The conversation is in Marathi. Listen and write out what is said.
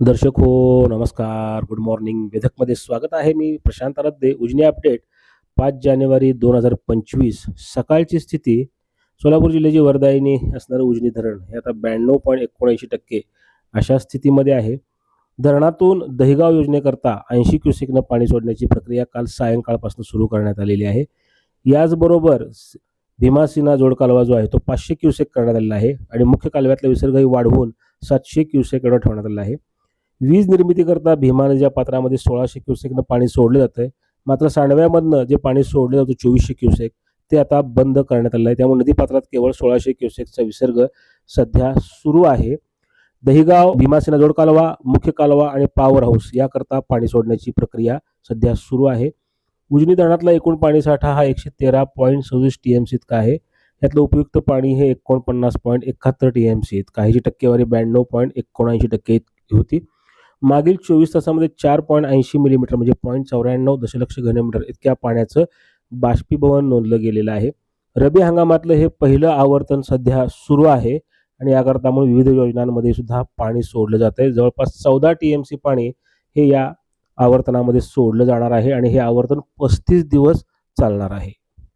दर्शक हो नमस्कार. गुड मॉर्निंग वेधकमध्ये स्वागत आहे मी प्रशांत आराध्ये. उजनी अपडेट. पाच जानेवारी दोन हजार पंचवीस. सकाळची स्थिती सोलापूर जिल्ह्याची वरदायिनी असणारं उजनी धरण. हे आता ब्याण्णव पॉईंट एकोणऐंशी टक्के अशा स्थितीमध्ये आहे. धरणातून दहिगाव योजनेकरता ऐंशी क्युसेकनं पाणी सोडण्याची प्रक्रिया काल सायंकाळपासून सुरू करण्यात आलेली आहे. याचबरोबर भीमासिना जोड जोडकालवा जो आहे तो पाचशे क्युसेक करण्यात आलेला आहे आणि मुख्य कालव्यातला विसर्गही वाढवून सातशे क्युसेक एवढा ठेवण्यात आला आहे. वीज निर्मितीकरता भीमा नदीच्या पात्रामध्ये सोळाशे क्युसेकनं पाणी सोडलं जातं आहे मात्र सांडव्यामधनं जे पाणी सोडलं जातं चोवीसशे क्युसेक ते आता बंद करण्यात आलं आहे. त्यामुळे नदीपात्रात केवळ सोळाशे क्युसेकचा विसर्ग सध्या सुरू आहे. दहिगाव भीमासेना जोड कालवा मुख्य कालवा आणि पॉवर हाऊस याकरता पाणी सोडण्याची प्रक्रिया सध्या सुरू आहे. उजनी धरणातला एकूण पाणीसाठा हा एकशे तेरा पॉईंट सव्वीस टी एम सी इतका आहे. यातलं उपयुक्त पाणी हे एकोणपन्नास पॉईंट एकाहत्तर टी एम सी काही जी टक्केवारी ब्याण्णव पॉईंट एकोणऐंशी टक्के होती. मागील चोवीस तासामध्ये चार पॉईंट ऐंशी मिलीमीटर म्हणजे पॉईंट चौऱ्याण्णव दशलक्ष घनमीटर इतक्या पाण्याचं बाष्पीभवन नोंदलं गेलेलं आहे. रबी हंगामातलं हे पहिलं आवर्तन सध्या सुरू आहे आणि याकरता म्हणून विविध योजनांमध्ये सुद्धा पाणी सोडलं जात आहे जवळपास चौदा टी एम सी पाणी हे या आवर्तनामध्ये सोडलं जाणार आहे आणि हे आवर्तन पस्तीस दिवस चालणार आहे.